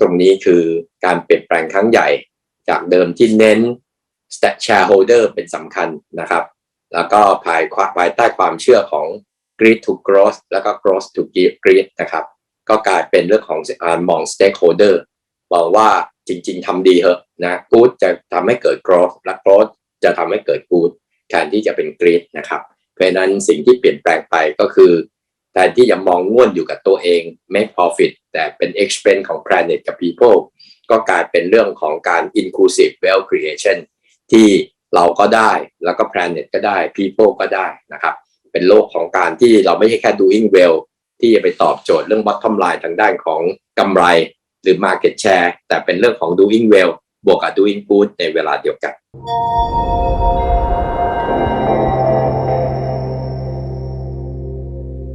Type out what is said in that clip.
ตรงนี้คือการเปลี่ยนแปลงครั้งใหญ่ จากเดิมที่เน้น stat shareholder เป็นสำคัญนะครับ แล้วก็ภายภายใต้ความเชื่อของ greed to growth แล้วก็ growth to greed นะครับ ก็กลายเป็นเรื่องของการมอง stakeholder บอกว่าจริง ๆทำดีเหอะนะ good จะทำให้เกิด growth และ growth จะทำให้เกิด good แทนที่จะเป็น greed นะครับ เพราะฉะนั้นสิ่งที่เปลี่ยนแปลงไปก็คือแทนที่จะมองง่วนอยู่กับตัวเอง make profit แต่เป็น expense ของ planet กับ people ก็กลายเป็นเรื่องของการ inclusive wealth creation ที่เราก็ได้แล้วก็ planet ก็ได้ people ก็ได้นะครับ เป็นโลกของการที่เราไม่ใช่แค่ doing well ที่จะไปตอบโจทย์เรื่อง bottom line ทางด้านของกำไรหรือ market share แต่เป็นเรื่องของ doing well บวกกับ doing good ในเวลาเดียวกัน